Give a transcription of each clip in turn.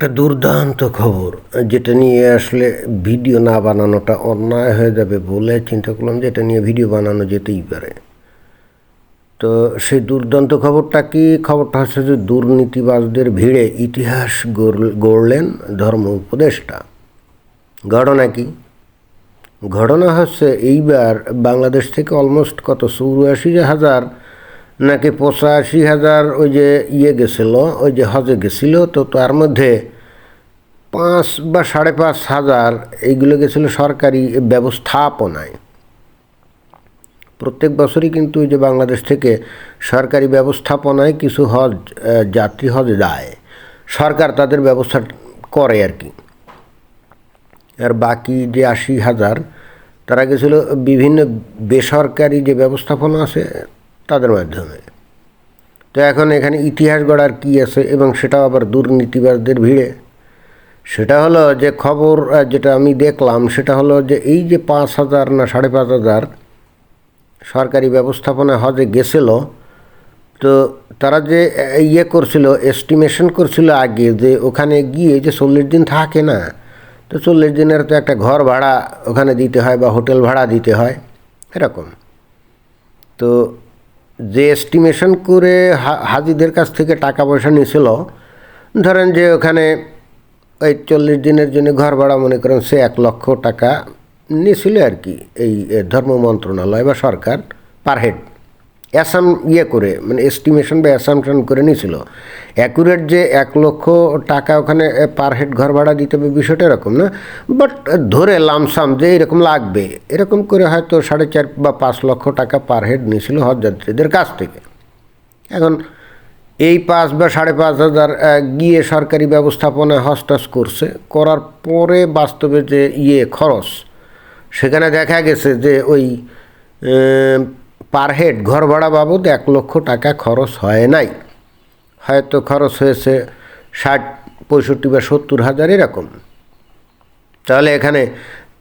একটা দুর্দান্ত খবর, যেটা নিয়ে আসলে ভিডিও না বানানোটা অন্যায় হয়ে যাবে বলে চিন্তা করলাম যে এটা নিয়ে ভিডিও বানানো যেতেই পারে। তো সেই দুর্দান্ত খবরটা কি? খবরটা হচ্ছে যে দুর্নীতিবাজদের ভিড়ে ইতিহাস গড়- গড়লেন ধর্ম উপদেষ্টা। ঘটনা কি? ঘটনা হচ্ছে এইবার বাংলাদেশ থেকে অলমোস্ট কত? চৌরাশি হাজার নাকি পঁচাশি হাজার ওই যে ইয়ে গেছিল, ওই যে হজে গেছিল, তো তার মধ্যে পাঁচ বা সাড়ে পাঁচ হাজার এইগুলো গেছিল সরকারি ব্যবস্থাপনায়। প্রত্যেক বছরই কিন্তু যে বাংলাদেশ থেকে সরকারি ব্যবস্থাপনায় কিছু হজ যাত্রী হজে যায়। সরকার তাদের ব্যবস্থা করে আর কি। আর বাকি যে আশি হাজার, তারা গেছিল বিভিন্ন বেসরকারি যে ব্যবস্থাপনা আছে তাদের মাধ্যমে। তো এখন এখানে ইতিহাস গড়ার কী আছে এবং সেটাও আবার দুর্নীতিবাজদের ভিড়ে। সেটা হলো যে খবর যেটা আমি দেখলাম, সেটা হলো যে এই যে পাঁচ হাজার না সাড়ে পাঁচ হাজার সরকারি ব্যবস্থাপনা হজে গেছিল, তো তারা যে ইয়ে করছিল এস্টিমেশন করছিল আগে যে ওখানে গিয়ে যে চল্লিশ দিন থাকে না, তো চল্লিশ দিনের তো একটা ঘর ভাড়া ওখানে দিতে হয় বা হোটেল ভাড়া দিতে হয়, এরকম। তো যে এস্টিমেশন করে হাজিদের কাছ থেকে টাকা পয়সা নিয়েছিল, ধরেন যে ওখানে ওই চল্লিশ দিনের জন্য ঘর ভাড়া মনে করেন সে এক লক্ষ টাকা নিয়েছিল আর কি, এই ধর্ম মন্ত্রণালয় বা সরকার পার হেড অ্যাসাম ইয়ে করে মানে এস্টিমেশন বা অ্যাসামশন করে নিয়েছিল। অ্যাকুরেট যে এক লক্ষ টাকা ওখানে পার হেড ঘর ভাড়া দিতে হবে বিষয়টা এরকম না। বাট ধরে লামসাম যে এরকম লাগবে। এরকম করে হয়তো সাড়ে চার বা পাঁচ লক্ষ টাকা পার হেড নিয়েছিল হজযাত্রীদের কাছ থেকে। এখন এই পাঁচ বা সাড়ে পাঁচ হাজার গিয়ে সরকারি ব্যবস্থাপনা হস্টাস করছে, করার পরে বাস্তবে যে ইয়ে খরচ, সেখানে দেখা গেছে যে ওই পার হেড ঘর ভাড়া বাবদ এক লক্ষ টাকা খরচ হয় নাই। হয়তো খরচ হয়েছে ষাট, পঁয়ষট্টি বা সত্তর হাজার এরকম। তাহলে এখানে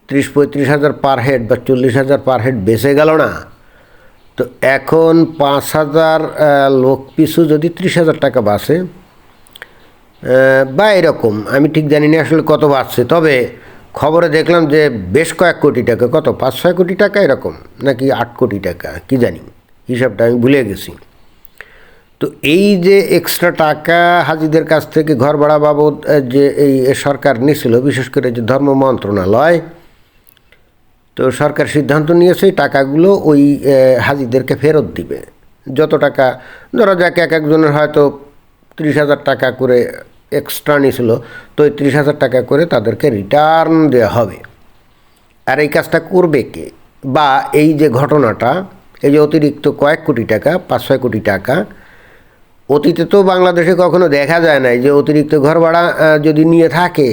ত্রিশ, পঁয়ত্রিশ হাজার পার হেড বা চল্লিশ হাজার পার হেড বেঁচে গেল না। তো এখন পাঁচ হাজার লোক পিছু যদি ত্রিশ হাজার টাকা বাঁচে বা এরকম, আমি ঠিক জানি না আসলে কত বাঁচছে। তবে খবরে দেখলাম যে বেশ কয়েক কোটি টাকা, কত? পাঁচ, ছয় কোটি টাকা এরকম, নাকি আট কোটি টাকা, কি জানি, হিসাবটা আমি ভুলে গেছি। তো এই যে এক্সট্রা টাকা হাজিদের কাছ থেকে ঘর ভাড়া বাবদ যে এই সরকার নিয়েছিল বিশেষ করে যে ধর্ম মন্ত্রণালয়, তো সরকার সিদ্ধান্ত নিয়েছে এই টাকাগুলো ওই হাজিদেরকে ফেরত দিবে। যত টাকা, ধরা যাক এক একজনের হয়তো ত্রিশ হাজার টাকা করে এক্সট্রা নিয়েছিল, তো ওই ত্রিশ হাজার টাকা করে তাদেরকে রিটার্ন দেওয়া হবে। আর এই কাজটা করবে কে? বা এই যে ঘটনাটা, এই যে অতিরিক্ত কয়েক কোটি টাকা, পাঁচ ছয় কোটি টাকা, অতীতে তো বাংলাদেশে কখনো দেখা যায় নাই যে অতিরিক্ত ঘর ভাড়া যদি নিয়ে থাকে,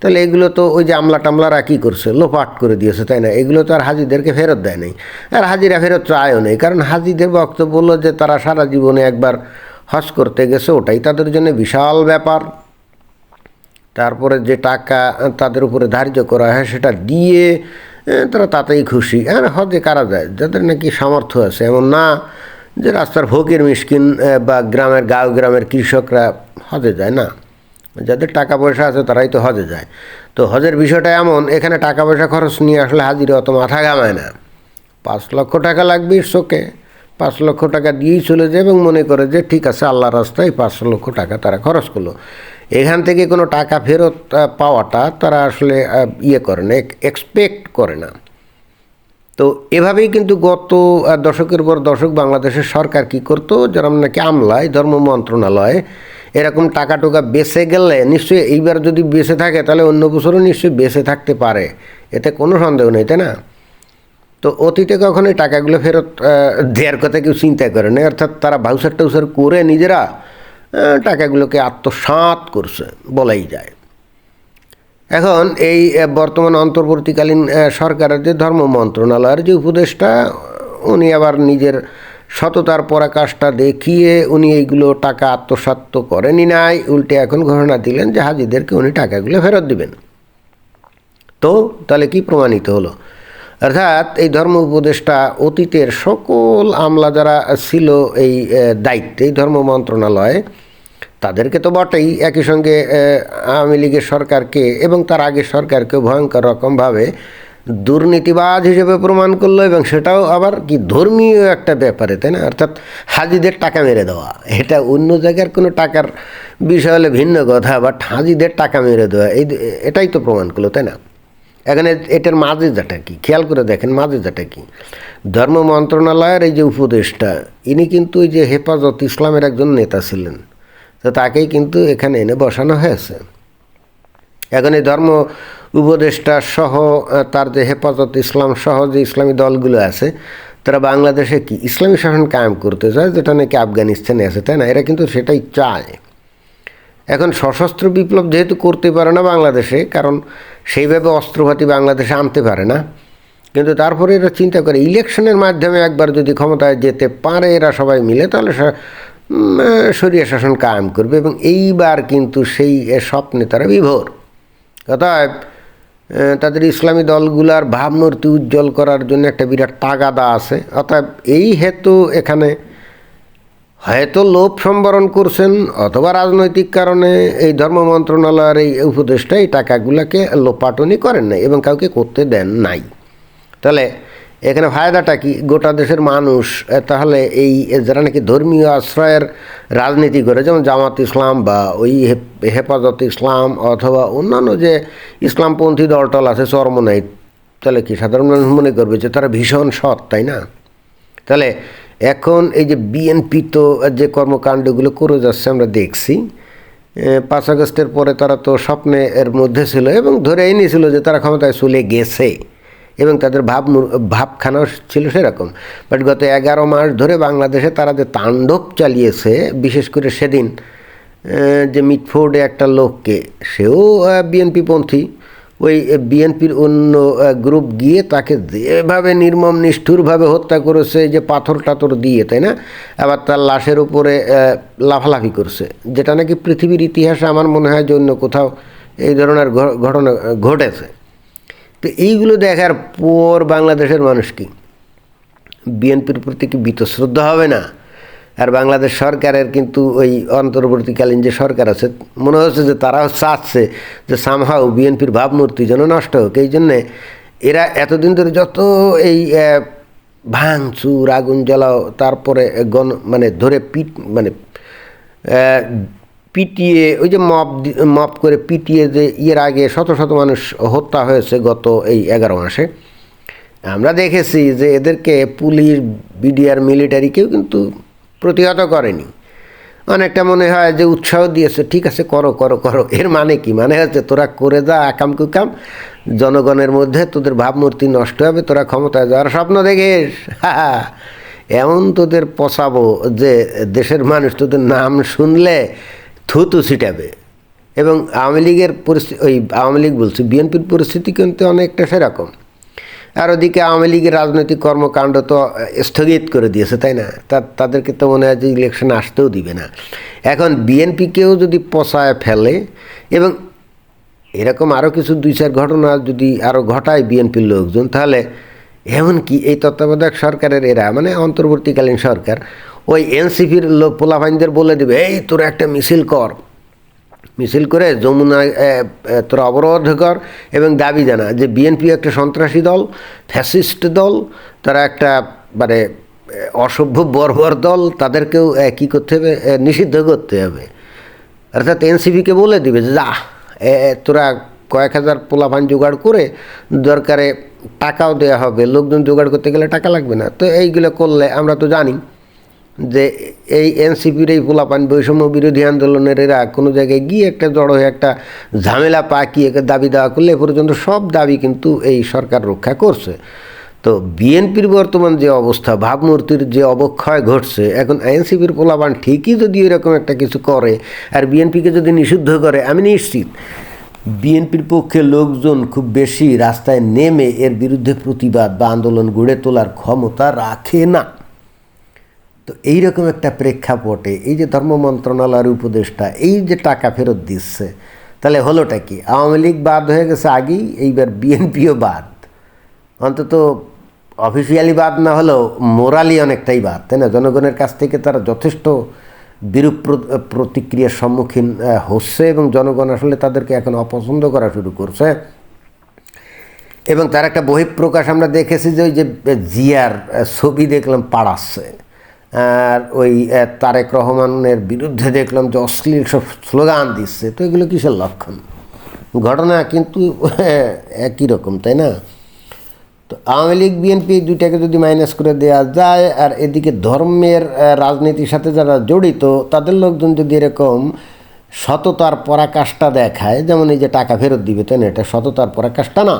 তাহলে এগুলো তো ওই যে আমলা টামলারা কী করছে? লোপাট করে দিয়েছে, তাই না? এগুলো তো আর হাজিদেরকে ফেরত দেয় নাই। আর হাজিরা ফেরত চায়ও নেই, কারণ হাজিদের বক্তব্য হলো যে তারা সারা জীবনে একবার হজ করতে গেছে, ওটাই তাদের জন্য বিশাল ব্যাপার। তারপরে যে টাকা তাদের উপরে ধার্য করা হয়, সেটা দিয়ে তারা তাতেই খুশি। হ্যাঁ হজে কারা যায়? যাদের নাকি সামর্থ্য আছে। এমন না যে রাস্তার ভোগের মিসকিন বা গ্রামের গাঁও গ্রামের কৃষকরা হজে যায় না। যাদের টাকা পয়সা আছে, তারাই তো হজে যায়। তো হজের বিষয়টা এমন, এখানে টাকা পয়সা খরচ নিয়ে আসলে হাজিরা অত মাথা ঘামায় না। পাঁচ লক্ষ টাকা লাগবে শোকে পাঁচ লক্ষ টাকা দিয়েই চলে যায় এবং মনে করে যে ঠিক আছে আল্লাহ রাস্তায় পাঁচ লক্ষ টাকা তারা খরচ করল। এখান থেকে কোনো টাকা ফেরত পাওয়াটা তারা আসলে ইয়ে করে না এক্সপেক্ট করে না। তো এভাবেই কিন্তু গত দশকের পর দশক বাংলাদেশের সরকার কি করতো, যেরকম নাকি আমলায়, ধর্ম মন্ত্রণালয়, এরকম টাকা টোকা বেঁচে গেলে নিশ্চয়ই এইবার যদি বেঁচে থাকে, তাহলে অন্য বছরও নিশ্চয়ই বেঁচে থাকতে পারে। এতে কোনো সন্দেহ নেই, তাই না? তো অতীতে কখনোই টাকাগুলো ফেরত দেওয়ার কথা কেউ চিন্তা করে না অর্থাৎ তারা ভাউসার টাউসার করে নিজেরা টাকাগুলোকে আত্মসাৎ করছে বলাই যায়। এখন এই বর্তমান অন্তর্বর্তীকালীন সরকারের যে ধর্ম মন্ত্রণালয়ের যে উপদেষ্টা, উনি আবার নিজের সততার পরাকাষ্ঠা দেখিয়ে উনি এইগুলো টাকা আত্মসাৎ তো করেনি নাই। উল্টে এখন ঘোষণা দিলেন যে হাজিদেরকে উনি টাকাগুলো ফেরত দিবেন। তো তাহলে কি প্রমাণিত হলো? অর্থাৎ এই ধর্ম উপদেষ্টা অতীতের সকল আমলা যারা ছিল এই দায়িত্বে, এই ধর্ম মন্ত্রণালয়ে, তাদেরকে তো বটেই একই সঙ্গে আওয়ামী লীগের সরকারকে এবং তার আগের সরকারকে ভয়ঙ্কর রকমভাবে দুর্নীতিবাজ হিসেবে প্রমাণ করল এবং সেটাও আবার কি ধর্মীয় একটা ব্যাপারে, তাই না? অর্থাৎ হাজিদের টাকা মেরে দেওয়া, এটা অন্য জায়গার কোনো টাকার বিষয় হলে ভিন্ন কথা বাট হাজিদের টাকা মেরে দেওয়া, এই, এটাই তো প্রমাণ করল, তাই না? এখানে এটার মাজেজাটা কি? খেয়াল করে দেখেন মাজেজাটা কি? ধর্ম মন্ত্রণালয়ের এই যে উপদেষ্টা, ইনি কিন্তু ওই যে হেফাজত ইসলামের একজন নেতা ছিলেন। তো তাকেই কিন্তু এখানে এনে বসানো হয়েছে। এখন এই ধর্ম উপদেষ্টা সহ তার যে হেফাজত ইসলাম সহ যে ইসলামী দলগুলো আছে, তারা বাংলাদেশে কি ইসলামী শাসন কায়েম করতে চায়, যেটা নাকি আফগানিস্তানে আছে, তাই না? এরা কিন্তু সেটাই চায়। এখন সশস্ত্র বিপ্লব যেহেতু করতে পারে না বাংলাদেশে, কারণ সেইভাবে অস্ত্রপাতি বাংলাদেশে আনতে পারে না। কিন্তু তারপরে এরা চিন্তা করে, ইলেকশনের মাধ্যমে একবার যদি ক্ষমতায় যেতে পারে এরা সবাই মিলে, তাহলে সরিয়া শাসন কায়েম করবে এবং এইবার কিন্তু সেই স্বপ্নে তারা বিভোর। অতএব তাদের ইসলামী দলগুলার ভাবমূর্তি উজ্জ্বল করার জন্য একটা বিরাট তাগাদা আছে। অতএব এই হেতু এখানে হয়তো লোভ সম্বরণ করছেন অথবা রাজনৈতিক কারণে এই ধর্ম মন্ত্রণালয়ের এই উপদেষ্টা এই টাকাগুলোকে লোপাটনি করেন নাই এবং কাউকে করতে দেন নাই। তাহলে এখানে ফায়দাটা কি? গোটা দেশের মানুষ তাহলে এই যারা নাকি ধর্মীয় আশ্রয়ের রাজনীতি করে, যেমন জামাত ইসলাম বা ওই হেফাজত ইসলাম অথবা অন্যান্য যে ইসলামপন্থী দলটল আছে, চরমনাই, তাহলে কি সাধারণ মানুষ মনে করবে যে তারা ভীষণ সৎ, তাই না? তাহলে এখন এই যে বিএনপি তো যে কর্মকাণ্ডগুলো করে যাচ্ছে আমরা দেখছি পাঁচ আগস্টের পরে তারা তো স্বপ্নে এর মধ্যে ছিল এবং ধরেই নিয়েছিল যে তারা ক্ষমতায় চলে গেছে এবং তাদের ভাব ভাবখানাও ছিল সেরকম। বাট গত এগারো মাস ধরে বাংলাদেশে তারা যে তাণ্ডব চালিয়েছে, বিশেষ করে সেদিন যে মিটফোর্ডে একটা লোককে, সেও বিএনপি পন্থী। ওই বিএনপির অন্য গ্রুপ গিয়ে তাকে যেভাবে নির্মম, নিষ্ঠুরভাবে হত্যা করেছে যে পাথর টাথর দিয়ে, তাই না? আবার তার লাশের উপরে লাফালাফি করছে। যেটা নাকি পৃথিবীর ইতিহাসে আমার মনে হয় যে অন্য কোথাও এই ধরনের ঘটনা, ঘটেছে। তো এইগুলো দেখার পর বাংলাদেশের মানুষ কি? বিএনপির প্রতি কি বীতশ্রদ্ধা হবে না? আর বাংলাদেশ সরকারের কিন্তু ওই অন্তর্বর্তীকালীন যে সরকার আছে, মনে হচ্ছে যে তারাও চাচ্ছে যে সামহাও বিএনপির ভাবমূর্তি যেন নষ্ট হোক। এই জন্যে এরা এতদিন ধরে যত এই ভাঙচুর, আগুন জ্বালাও, তারপরে গণ মানে ধরে পিট মানে পিটিয়ে, ওই যে মপ মপ করে পিটিয়ে যে ইয়ের আগে শত শত মানুষ হত্যা হয়েছে গত এই এগারো মাসে। আমরা দেখেছি যে এদেরকে পুলিশ, বিডিআর, মিলিটারি কেউ কিন্তু প্রতিহত করেনি। অনেকটা মনে হয় যে উৎসাহ দিয়েছে, ঠিক আছে, করো করো করো। এর মানে কি? মানে হচ্ছে তোরা করে যা আকাম কুকাম, জনগণের মধ্যে তোদের ভাবমূর্তি নষ্ট হবে, তোরা ক্ষমতায় যাওয়ার স্বপ্ন দেখিস। এমন তোদের পচাবো যে দেশের মানুষ তোদের নাম শুনলে থুতু ছিটাবে। এবং আওয়ামী লীগের পরিস্থিতি ওই আওয়ামী লীগ বলছি, বিএনপির পরিস্থিতি কিন্তু অনেকটা সেরকম। আর ওদিকে আওয়ামী লীগের রাজনৈতিক কর্মকাণ্ড তো স্থগিত করে দিয়েছে, তাই না? তা, তাদেরকে তো মনে হয় যে ইলেকশন আসতেও দিবে না। এখন বিএনপিকেও যদি পচায় ফেলে, এবং এরকম আরও কিছু দুই চার ঘটনা যদি আরও ঘটায় বিএনপির লোকজন, তাহলে এমনকি এই তত্ত্বাবধায়ক সরকারের এরা মানে অন্তর্বর্তীকালীন সরকার, ওই এনসিপির লোক পোলাভাইনদের বলে দেবে, এই তোরা একটা মিছিল কর। মিছিল করে যমুনা তোরা অবরোধ কর এবং দাবি জানা যে বিএনপি একটা সন্ত্রাসী দল, ফ্যাসিস্ট দল, তারা একটা মানে অসভ্য, বর্বর দল, তাদেরকেও কী করতে হবে? নিষিদ্ধ করতে হবে। অর্থাৎ এনসিপিকে বলে দিবে যে তোরা কয়েক হাজার পোলাপান জোগাড় করে দরকারে টাকাও দেওয়া হবে, লোকজন জোগাড় করতে গেলে টাকা লাগবে না। তো এইগুলো করলে আমরা তো জানি যে এই এনসিপির এই পোলাপান বৈষম্য বিরোধী আন্দোলনের এরা কোনো জায়গায় গিয়ে একটা জড়ো হয়ে একটা ঝামেলা পাকিয়ে দাবি দেওয়া করলে এ পর্যন্ত সব দাবি কিন্তু এই সরকার রক্ষা করছে। তো বিএনপির বর্তমান যে অবস্থা, ভাবমূর্তির যে অবক্ষয় ঘটছে, এখন এনসিপির পোলাপান ঠিকই যদি এরকম একটা কিছু করে আর বিএনপিকে যদি নিষিদ্ধ করে, আমি নিশ্চিত বিএনপির পক্ষে লোকজন খুব বেশি রাস্তায় নেমে এর বিরুদ্ধে প্রতিবাদ বা আন্দোলন গড়ে তোলার ক্ষমতা রাখে না। তো এইরকম একটা প্রেক্ষাপটে এই যে ধর্ম মন্ত্রণালয়ের উপদেষ্টা, এই যে টাকা ফেরত দিচ্ছে, তাহলে হলোটা কি? আওয়ামী লীগ বাদ হয়ে গেছে আগেই, এইবার বিএনপিও বাদ? অন্তত অফিসিয়ালি বাদ না হলেও মোরালি অনেকটাই বাদ, তাই না? জনগণের কাছ থেকে তারা যথেষ্ট বিরূপ প্র- প্রতিক্রিয়ার সম্মুখীন হচ্ছে এবং জনগণ আসলে তাদেরকে এখন অপছন্দ করা শুরু করছে। এবং তার একটা বহিঃপ্রকাশ আমরা দেখেছি যে ওই যে জিয়ার ছবি দেখলাম পাড়াচ্ছে। আর ওই তারেক রহমানের বিরুদ্ধে দেখলাম যে অশ্লীল সব স্লোগান দিচ্ছে। তো এগুলো কিসের লক্ষণ? ঘটনা কিন্তু একই রকম, তাই না? তো আওয়ামী লীগ, বিএনপি দুইটাকে যদি মাইনাস করে দেওয়া যায়, আর এদিকে ধর্মের রাজনীতির সাথে যারা জড়িত, তাদের লোকজন যদি এরকম সততার পরাকাষ্ঠা দেখায়, যেমন এই যে টাকা ফেরত দিবে, তাই না? এটা সততার পরাকাষ্ঠা না।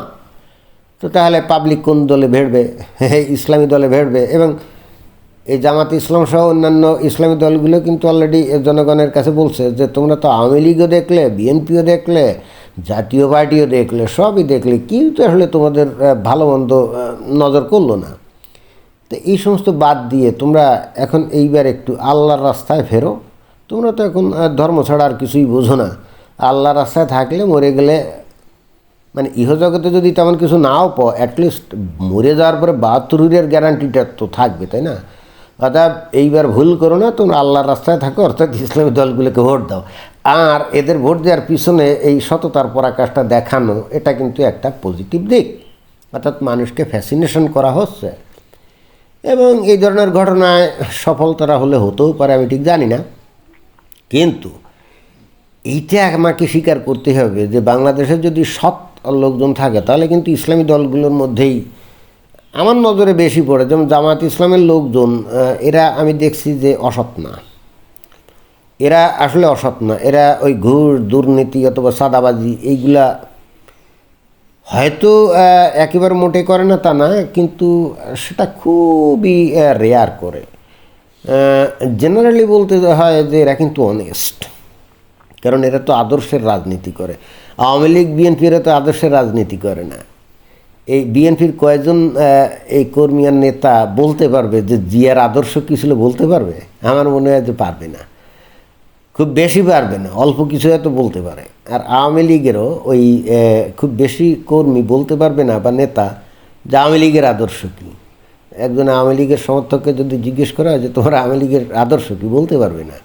তো তাহলে পাবলিক কোন দলে ভেড়বে? ইসলামী দলে ভেড়বে? এবং এই জামাত ইসলাম সহ অন্যান্য ইসলামী দলগুলো কিন্তু অলরেডি জনগণের কাছে বলছে যে, তোমরা তো আওয়ামী লীগও দেখলে, বিএনপিও দেখলে, জাতীয় পার্টিও দেখলে, সবই দেখলে। কিন্তু আসলে তোমাদের ভালো মন্দ নজর করল না। তো এই সমস্ত বাদ দিয়ে তোমরা এখন এইবার একটু আল্লাহর রাস্তায় ফেরো। তোমরা তো এখন ধর্ম ছাড়া আর কিছুই বোঝো না। আল্লাহর রাস্তায় থাকলে মরে গেলে মানে ইহজগতে যদি তেমন কিছু নাও পাও অ্যাটলিস্ট মরে যাওয়ার পরে বাহাত্তরের গ্যারান্টিটা তো থাকবে, তাই না? অর্থাৎ এইবার ভুল করো না, তোমরা আল্লাহর রাস্তায় থাকো, অর্থাৎ ইসলামী দলগুলোকে ভোট দাও। আর এদের ভোট দেওয়ার পিছনে এই সততার পরাকাশটা দেখানো, এটা কিন্তু একটা পজিটিভ দিক। অর্থাৎ মানুষকে ফ্যাসিনেশন করা হচ্ছে। এবং এই ধরনের ঘটনায় সফল তারা হলে হতেও পারে, আমি ঠিক জানি না। কিন্তু এইটা আমাকে স্বীকার করতে হবে যে, বাংলাদেশে যদি সৎ লোকজন থাকে, তাহলে কিন্তু ইসলামী দলগুলোর মধ্যেই আমার নজরে বেশি পড়ে, যেমন জামাত ইসলামের লোকজন এরা আমি দেখছি যে অসৎ না। এরা আসলে অসৎ না। এরা ওই ঘুষ দুর্নীতি অথবা সাদাবাজি এইগুলা হয়তো একেবারে মোটে করে না তা না, কিন্তু সেটা খুবই রেয়ার করে। জেনারেলি বলতে হয় যে এরা কিন্তু অনেস্ট কারণ এরা তো আদর্শের রাজনীতি করে। আওয়ামী লীগ বিএনপি এরা তো আদর্শের রাজনীতি করে না। এই বিএনপির কয়েকজন এই কর্মী আর নেতা বলতে পারবে যে জিয়ার আদর্শ কী ছিল বলতে পারবে? আমার মনে হয় যে পারবে না। খুব বেশি পারবে না, অল্প কিছু হয়তো বলতে পারে। আর আওয়ামী লীগেরও ওই খুব বেশি কর্মী বলতে পারবে না বা নেতা যে আওয়ামী লীগের আদর্শ কী। একজন আওয়ামী লীগের সমর্থককে যদি জিজ্ঞেস করা হয় যে তোমার আওয়ামী লীগের আদর্শ কী, বলতে পারবে না।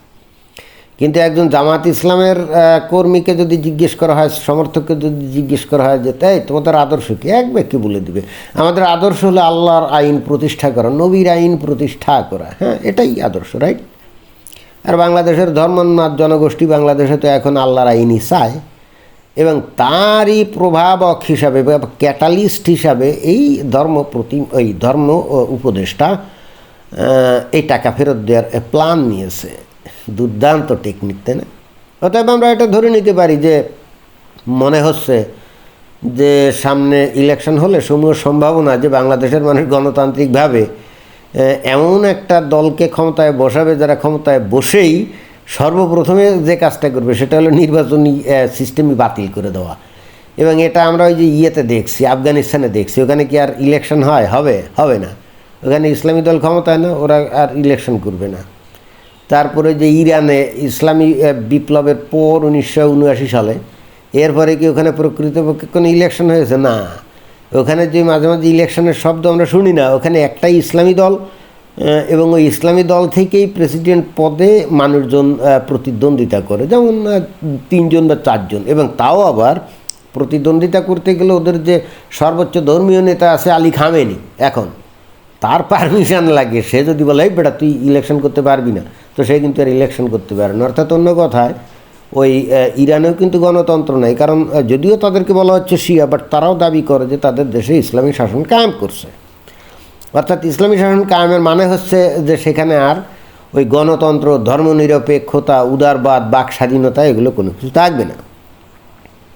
কিন্তু একজন জামাত ইসলামের কর্মীকে যদি জিজ্ঞেস করা হয়, সমর্থককে যদি জিজ্ঞেস করা হয় যে তাই তোমাদের আদর্শ কি? এক ব্যক্তি বলে দিবে, আমাদের আদর্শ হলো আল্লাহর আইন প্রতিষ্ঠা করা, নবীর আইন প্রতিষ্ঠা করা। হ্যাঁ এটাই আদর্শ রাইট আর বাংলাদেশের ধর্মোন্মাদ জনগোষ্ঠী বাংলাদেশে তো এখন আল্লাহর আইনই চায় এবং তারই প্রভাবক হিসাবে বা ক্যাটালিস্ট হিসাবে এই ধর্ম প্রতি ওই ধর্ম উপদেষ্টা এই টাকা ফেরত দেওয়ার প্ল্যান নিয়েছে। দুর্দান্ত টেকনিক তাই না? অতএব আমরা এটা ধরে নিতে পারি যে মনে হচ্ছে যে সামনে ইলেকশন হলে সমূহ সম্ভাবনা যে বাংলাদেশের মানুষ গণতান্ত্রিকভাবে এমন একটা দলকে ক্ষমতায় বসাবে যারা ক্ষমতায় বসেই সর্বপ্রথমে যে কাজটা করবে সেটা হলো নির্বাচনী সিস্টেমই বাতিল করে দেওয়া। এবং এটা আমরা ওই যে ইয়েতে দেখছি, আফগানিস্তানে দেখছি। ওখানে কি আর ইলেকশন হয়? হবে হবে না। ওখানে ইসলামী দল ক্ষমতায় না, ওরা আর ইলেকশন করবে না। তারপরে যে ইরানে ইসলামী বিপ্লবের পর উনিশশো উনআশি সালে, এরপরে কি ওখানে প্রকৃতপক্ষে কোনো ইলেকশন হয়েছে? না। ওখানে যে মাঝে মাঝে ইলেকশনের শব্দ আমরা শুনি না, ওখানে একটাই ইসলামী দল এবং ওই ইসলামী দল থেকেই প্রেসিডেন্ট পদে মানুষজন প্রতিদ্বন্দ্বিতা করে। যেমন তিনজন বা চারজন, এবং তাও আবার প্রতিদ্বন্দ্বিতা করতে গেলে ওদের যে সর্বোচ্চ ধর্মীয় নেতা আছে আলী খামেনি, এখন। তার পারমিশন লাগে, সে যদি বলে, "এই বেটা, তুই ইলেকশন করতে পারবি না। তো সে কিন্তু আর ইলেকশন করতে পারে না। অর্থাৎ অন্য কথায়, ওই ইরানেও কিন্তু গণতন্ত্র নাই। কারণ যদিও তাদেরকে বলা হচ্ছে শিয়া বাট তারাও দাবি করে যে তাদের দেশে ইসলামী শাসন কায়েম করছে। অর্থাৎ ইসলামী শাসন কায়েমের মানে হচ্ছে যে সেখানে আর ওই গণতন্ত্র, ধর্মনিরপেক্ষতা, উদারবাদ, বাক স্বাধীনতা এগুলো কোনো কিছু থাকবে না।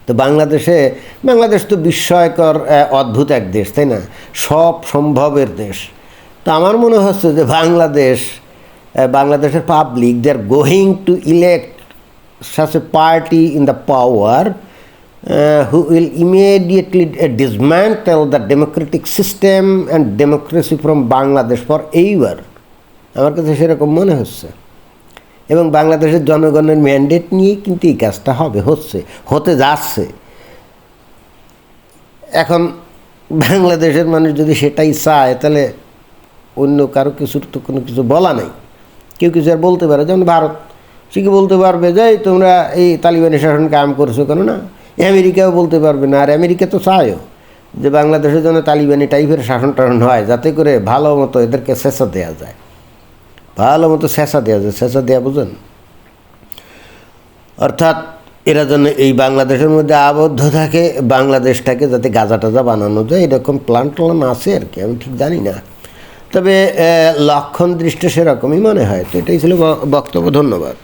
তো বাংলাদেশে, বাংলাদেশ তো বিস্ময়কর অদ্ভুত এক দেশ, তাই না? সব সম্ভবের দেশ। তো আমার মনে হচ্ছে যে বাংলাদেশ বাংলাদেশের public they are going to elect such a party in the power uh, who will immediately uh, dismantle the democratic system and democracy from Bangladesh forever. আমার কাছে সেরকম মনে হচ্ছে। এবং বাংলাদেশের জনগণের ম্যান্ডেট নিয়ে কিন্তু এই কাজটা হবে হচ্ছে হতে যাচ্ছে। এখন বাংলাদেশের মানুষ যদি সেটাই চায় তাহলে অন্য কারও কিছুর তো কোনো কিছু বলা নাই। কেউ কিছু আর বলতে পারে। যেমন ভারত, সে কি বলতে পারবে যে তোমরা এই তালিবানি শাসন কাম করছ কেন না? আমেরিকাও বলতে পারবে না। আর আমেরিকা তো চায়ও যে বাংলাদেশের জন্য তালিবানি টাইপের শাসন টাসন হয়, যাতে করে ভালো মতো এদেরকে শেষা দেওয়া যায়। ভালো মতো শেষা দেওয়া যায়। শেষা দেওয়া বুঝেন? অর্থাৎ এরা যেন এই বাংলাদেশের মধ্যে আবদ্ধ থাকে, বাংলাদেশটাকে যাতে গাজা টাজা বানানো যায়, এরকম প্ল্যান ট্লান আছে আর কি, আমি ঠিক জানি না। তবে লক্ষণ দৃষ্টি সেরকমই মনে হয়। তো এটাই ছিল বক্তব্য। ধন্যবাদ।